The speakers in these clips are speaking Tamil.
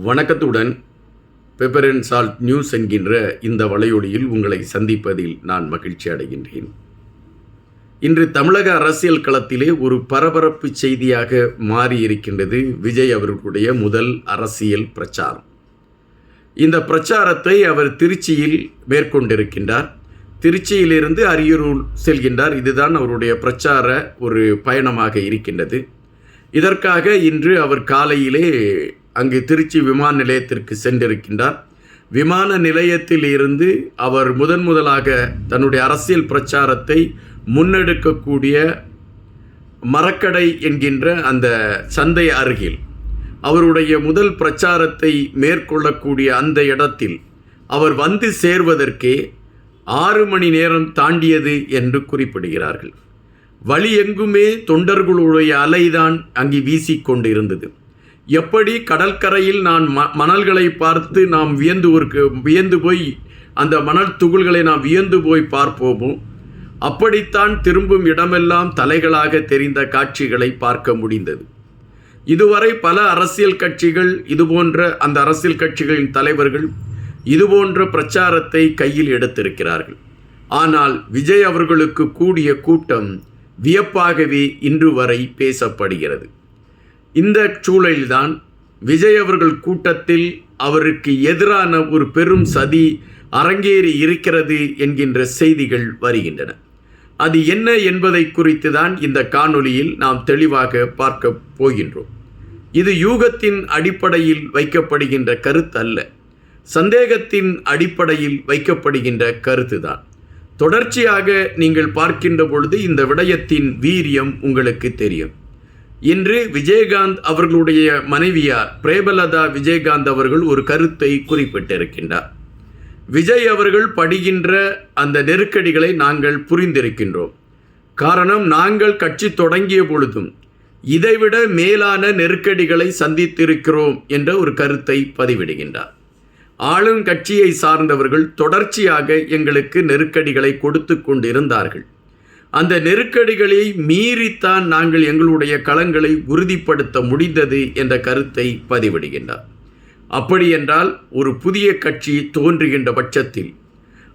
வணக்கத்துடன் பெப்பர் அண்ட் சால்ட் நியூஸ் என்கின்ற இந்த வலையொலியில் உங்களை சந்திப்பதில் நான் மகிழ்ச்சி அடைகின்றேன். இன்று தமிழக அரசியல் களத்திலே ஒரு பரபரப்பு செய்தியாக மாறியிருக்கின்றது விஜய் அவர்களுடைய முதல் அரசியல் பிரச்சாரம். இந்த பிரச்சாரத்தை அவர் திருச்சியில் மேற்கொண்டிருக்கின்றார். திருச்சியிலிருந்து அரியலூர் செல்கின்றார். இதுதான் அவருடைய பிரச்சார ஒரு பயணமாக இருக்கின்றது. இதற்காக இன்று அவர் காலையிலே அங்கு திருச்சி விமான நிலையத்திற்கு சென்றிருக்கின்றார். விமான நிலையத்தில் இருந்து அவர் முதன் முதலாக தன்னுடைய அரசியல் பிரச்சாரத்தை முன்னெடுக்கக்கூடிய மரக்கடை என்கின்ற அந்த சந்தை அருகில் அவருடைய முதல் பிரச்சாரத்தை மேற்கொள்ளக்கூடிய அந்த இடத்தில் அவர் வந்து சேர்வதற்கே ஆறு மணி நேரம் தாண்டியது என்று குறிப்பிடுகிறார்கள். வழி எங்குமே தொண்டர்களுடைய அலைதான் அங்கே வீசிக்கொண்டு இருந்தது எப்படி கடற்கரையில் நான் ம மணல்களை பார்த்து நாம் வியந்து ஒரு வியந்து போய் அந்த மணல் துகள்களை நாம் வியந்து போய் பார்ப்போமோ? அப்படித்தான் திரும்பும் இடமெல்லாம் தலைகளாக தெரிந்த காட்சிகளை பார்க்க முடிந்தது. இதுவரை பல அரசியல் கட்சிகள் இதுபோன்ற அந்த அரசியல் கட்சிகளின் தலைவர்கள் இதுபோன்ற பிரச்சாரத்தை கையில் எடுத்திருக்கிறார்கள். ஆனால் விஜய் அவர்களுக்கு கூடிய கூட்டம் வியப்பாகவே இன்று வரை பேசப்படுகிறது. இந்த சூழலில்தான் விஜய் அவர்கள் கூட்டத்தில் அவருக்கு எதிரான ஒரு பெரும் சதி அரங்கேறி இருக்கிறது என்கின்ற செய்திகள் வருகின்றன. அது என்ன என்பதை குறித்து தான் இந்த காணொளியில் நாம் தெளிவாக பார்க்க போகின்றோம். இது யூகத்தின் அடிப்படையில் வைக்கப்படுகின்ற கருத்து அல்ல. சந்தேகத்தின் அடிப்படையில் வைக்கப்படுகின்ற கருத்து தான் தொடர்ச்சியாக நீங்கள் பார்க்கின்ற பொழுது இந்த விடயத்தின் வீரியம் உங்களுக்கு தெரியும். இன்று விஜயகாந்த் அவர்களுடைய மனைவியார் பிரேமலதா விஜயகாந்த் அவர்கள் ஒரு கருத்தை குறிப்பிட்டிருக்கின்றார். விஜய் அவர்கள் படுகின்ற அந்த நெருக்கடிகளை நாங்கள் புரிந்திருக்கின்றோம். காரணம் நாங்கள் கட்சி தொடங்கிய பொழுதும் இதைவிட மேலான நெருக்கடிகளை சந்தித்திருக்கிறோம் என்ற ஒரு கருத்தை பதிவிடுகின்றார். ஆளும் கட்சியை சார்ந்தவர்கள் தொடர்ச்சியாக எங்களுக்கு நெருக்கடிகளை கொடுத்து கொண்டிருந்தார்கள். அந்த நெருக்கடிகளை மீறித்தான் நாங்கள் எங்களுடைய களங்களை உறுதிப்படுத்த முடிந்தது என்ற கருத்தை பதிவிடுகின்றார். அப்படியென்றால் ஒரு புதிய கட்சி தோன்றுகின்ற பட்சத்தில்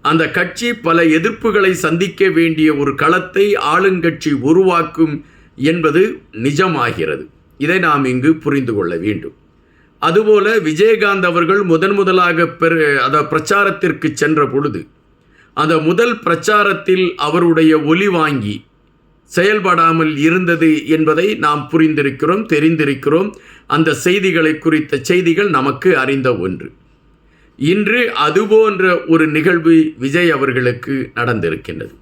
அந்த கட்சி பல எதிர்ப்புகளை சந்திக்க வேண்டிய ஒரு களத்தை ஆளுங்கட்சி உருவாக்கும் என்பது நிஜமாகிறது. இதை நாம் இங்கு புரிந்து கொள்ள வேண்டும். அதுபோல விஜயகாந்த் அவர்கள் முதன் முதலாக பெரு அத பிரச்சாரத்திற்கு சென்ற பொழுது அந்த முதல் பிரச்சாரத்தில் அவருடைய ஒலி வாங்கி செயல்படாமல் இருந்தது என்பதை நாம் புரிந்திருக்கிறோம் தெரிந்திருக்கிறோம். அந்த செய்திகளை குறித்த செய்திகள் நமக்கு அறிந்த ஒன்று. இன்று அதுபோன்ற ஒரு நிகழ்வு விஜய் அவர்களுக்கு நடந்திருக்கின்றது.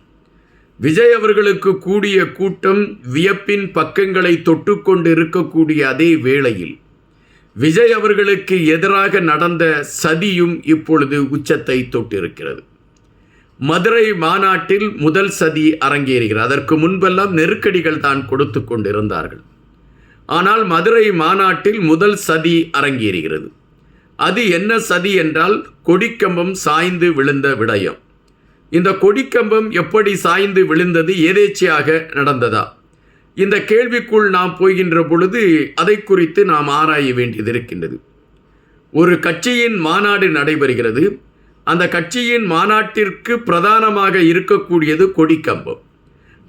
விஜய் அவர்களுக்கு கூடிய கூட்டம் வியப்பின் பக்கங்களை தொட்டுக்கொண்டு இருக்கக்கூடிய அதே வேளையில் விஜய் அவர்களுக்கு எதிராக நடந்த சதியும் இப்பொழுது உச்சத்தை தொட்டிருக்கிறது. மதுரை மாநாட்டில் முதல் சதி அரங்கேறுகிறது. அதற்கு முன்பெல்லாம் நெருக்கடிகள் தான் கொடுத்து கொண்டிருந்தார்கள். ஆனால் மதுரை மாநாட்டில் முதல் சதி அரங்கேறுகிறது. அது என்ன சதி என்றால் கொடிக்கம்பம் சாய்ந்து விழுந்த விடயம். இந்த கொடிக்கம்பம் எப்படி சாய்ந்து விழுந்தது ஏதேச்சையாக நடந்ததா? இந்த கேள்விக்குள் நாம் போகின்ற பொழுது அதை குறித்து நாம் ஆராய வேண்டியது இருக்கின்றது. ஒரு கட்சியின் மாநாடு நடைபெறுகிறது. அந்த கட்சியின் மாநாட்டிற்கு பிரதானமாக இருக்கக்கூடியது கொடிக்கம்பம்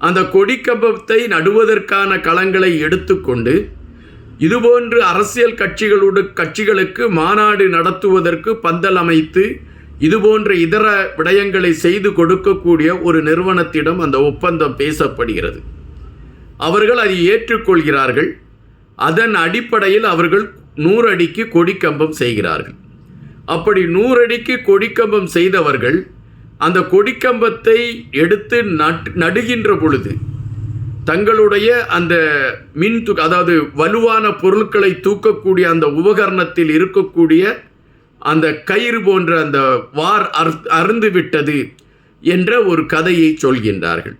அந்த கொடிக்கம்பத்தை நடுவதற்கான களங்களை எடுத்துக்கொண்டு இதுபோன்று அரசியல் கட்சிகளோடு கட்சிகளுக்கு மாநாடு நடத்துவதற்கு பந்தல் அமைத்து இதுபோன்ற இதர விடயங்களை செய்து கொடுக்கக்கூடிய ஒரு நிறுவனத்திடம் அந்த ஒப்பந்தம் பேசப்படுகிறது. அவர்கள் அதை ஏற்றுக்கொள்கிறார்கள். அதன் அடிப்படையில் அவர்கள் நூறு அடிக்கு கொடிக்கம்பம் செய்கிறார்கள். அப்படி நூறடிக்கு கொடிக்கம்பம் செய்தவர்கள் அந்த கொடிக்கம்பத்தை எடுத்து நட் நடுகின்ற பொழுது தங்களுடைய அந்த மின் து அதாவது வலுவான பொருட்களை தூக்கக்கூடிய அந்த உபகரணத்தில் இருக்கக்கூடிய அந்த கயிறு போன்ற அந்த வார் அர் அருந்து விட்டது என்ற ஒரு கதையை சொல்கின்றார்கள்.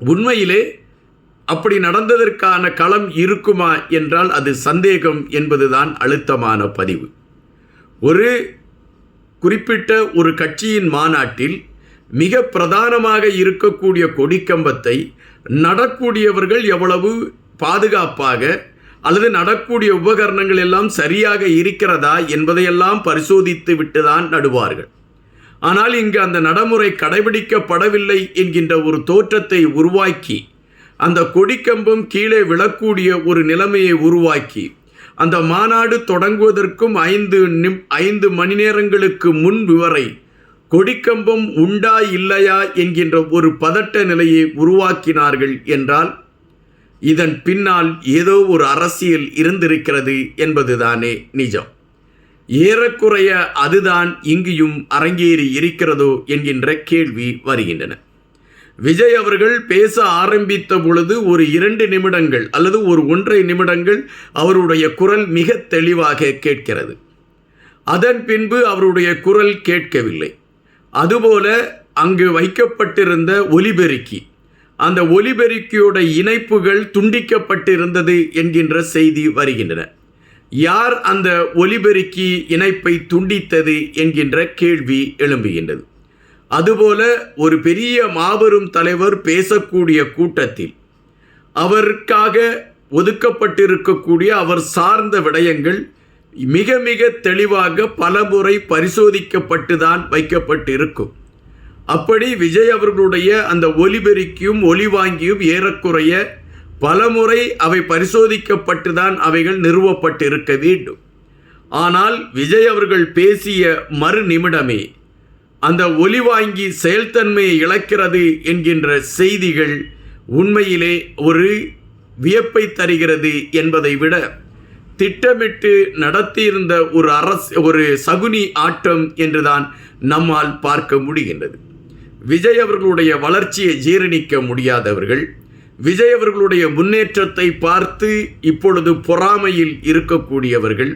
உண்மையிலே அப்படி நடந்ததற்கான களம் இருக்குமா என்றால் அது சந்தேகம் என்பதுதான் அழுத்தமான பதிவு. ஒரு குறிப்பிட்ட ஒரு கட்சியின் மாநாட்டில் மிக பிரதானமாக இருக்கக்கூடிய கொடிக்கம்பத்தை நடக்கூடியவர்கள் எவ்வளவு பாதுகாப்பாக அல்லது நடக்கூடிய உபகரணங்கள் எல்லாம் சரியாக இருக்கிறதா என்பதையெல்லாம் பரிசோதித்து விட்டுதான் நடுவார்கள். ஆனால் இங்கு அந்த நடைமுறை கடைபிடிக்கப்படவில்லை என்கின்ற ஒரு தோற்றத்தை உருவாக்கி அந்த கொடிக்கம்பம் கீழே விழக்கூடிய ஒரு நிலைமையை உருவாக்கி அந்த மாநாடு தொடங்குவதற்கும் ஐந்து நிம் ஐந்து மணி நேரங்களுக்கு முன் விவரை கொடிக்கம்பம் உண்டா இல்லையா என்கின்ற ஒரு பதட்ட நிலையை உருவாக்கினார்கள் என்றால் இதன் பின்னால் ஏதோ ஒரு அரசியல் இருந்திருக்கிறது என்பதுதானே நிஜம். ஏறக்குறைய அதுதான் இங்கேயும் அரங்கேறி இருக்கிறதோ என்கின்ற கேள்வி வருகின்றன. விஜய் அவர்கள் பேச ஆரம்பித்த பொழுது ஒரு இரண்டு நிமிடங்கள் அல்லது ஒரு ஒன்றரை நிமிடங்கள் அவருடைய குரல் மிக தெளிவாக கேட்கிறது. அதன் பின்பு அவருடைய குரல் கேட்கவில்லை. அதுபோல அங்கு வைக்கப்பட்டிருந்த ஒலிபெருக்கி அந்த ஒலிபெருக்கியோட இணைப்புகள் துண்டிக்கப்பட்டிருந்தது என்கின்ற செய்தி வருகின்றன. யார் அந்த ஒலிபெருக்கி இணைப்பை துண்டித்தது என்கின்ற கேள்வி எழும்புகின்றது. அதுபோல ஒரு பெரிய மாபெரும் தலைவர் பேசக்கூடிய கூட்டத்தில் அவருக்காக ஒதுக்கப்பட்டிருக்கக்கூடிய அவர் சார்ந்த விடயங்கள் மிக மிக தெளிவாக பலமுறை பரிசோதிக்கப்பட்டுதான் வைக்கப்பட்டிருக்கும். அப்படி விஜய் அவர்களுடைய அந்த ஒலிபெருக்கியும் ஒலி வாங்கியும் ஏறக்குறைய பலமுறை அவை பரிசோதிக்கப்பட்டுதான் அவைகள் நிறுவப்பட்டிருக்க வேண்டும். ஆனால் விஜய் அவர்கள் பேசிய மறு நிமிடமே அந்த ஒலி வாங்கி செயல்தன்மையை இழக்கிறது என்கின்ற செய்திகள் உண்மையிலே ஒரு வியப்பை தருகிறது என்பதை விட திட்டமிட்டு நடத்தியிருந்த ஒரு அரசு ஒரு சகுனி ஆட்டம் என்றுதான் நம்மால் பார்க்க முடிகின்றது. விஜய் அவர்களுடைய வளர்ச்சியை ஜீரணிக்க முடியாதவர்கள் விஜய் அவர்களுடைய முன்னேற்றத்தை பார்த்து இப்பொழுது பொறாமையில் இருக்கக்கூடியவர்கள்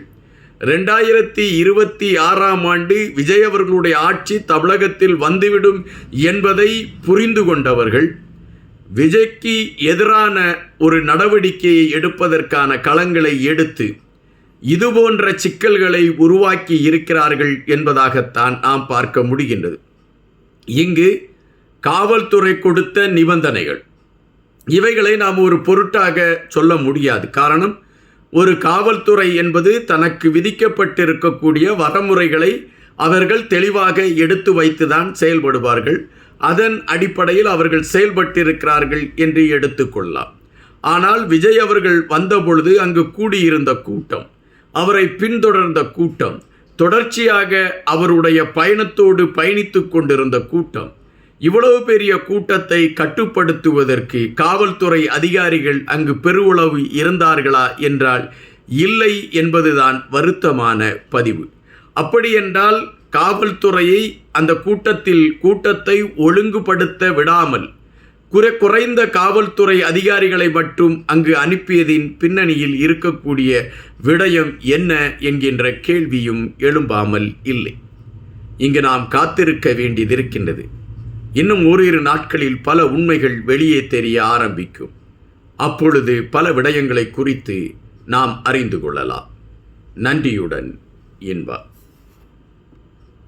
ரெண்டாயிரத்தி இருபத்தி ஆறாம் ஆண்டு விஜய் அவர்களுடைய ஆட்சி தமிழகத்தில் வந்துவிடும் என்பதை புரிந்து கொண்டவர்கள் விஜய்க்கு எதிரான ஒரு நடவடிக்கையை எடுப்பதற்கான களங்களை எடுத்து இதுபோன்ற சிக்கல்களை உருவாக்கி இருக்கிறார்கள் என்பதாகத்தான் நாம் பார்க்க முடிகின்றது. இங்கு காவல்துறை கொடுத்த நிபந்தனைகள். இவைகளை நாம் ஒரு பொருட்டாக சொல்ல முடியாது. காரணம் ஒரு காவல்துறை என்பது தனக்கு விதிக்கப்பட்டிருக்கக்கூடிய வரமுறைகளை அவர்கள் தெளிவாக எடுத்து வைத்துதான் செயல்படுவார்கள். அதன் அடிப்படையில் அவர்கள் செயல்பட்டிருக்கிறார்கள் என்று எடுத்துக்கொள்ளலாம் ஆனால் விஜய் அவர்கள் வந்தபொழுது அங்கு கூடியிருந்த கூட்டம் அவரை பின்தொடர்ந்த கூட்டம் தொடர்ச்சியாக அவருடைய பயணத்தோடு பயணித்து கொண்டிருந்த கூட்டம் இவ்வளவு பெரிய கூட்டத்தை கட்டுப்படுத்துவதற்கு காவல்துறை அதிகாரிகள் அங்கு பெருவுளவு இருந்தார்களா என்றால் இல்லை என்பதுதான் வருத்தமான பதிவு. அப்படியென்றால் காவல்துறையை அந்த கூட்டத்தில் கூட்டத்தை ஒழுங்குபடுத்த விடாமல் குறை குறைந்த காவல்துறை அதிகாரிகளை மட்டும் அங்கு அனுப்பியதின் பின்னணியில் இருக்கக்கூடிய விடயம் என்ன என்கின்ற கேள்வியும் எழும்பாமல் இல்லை. இங்கு நாம் காத்திருக்க வேண்டியதிருக்கின்றது. இன்னும் ஓரிரு நாட்களில் பல உண்மைகள் வெளியே தெரிய ஆரம்பிக்கும். அப்பொழுது பல விடயங்களை குறித்து நாம் அறிந்து கொள்ளலாம். நன்றியுடன் இன்பா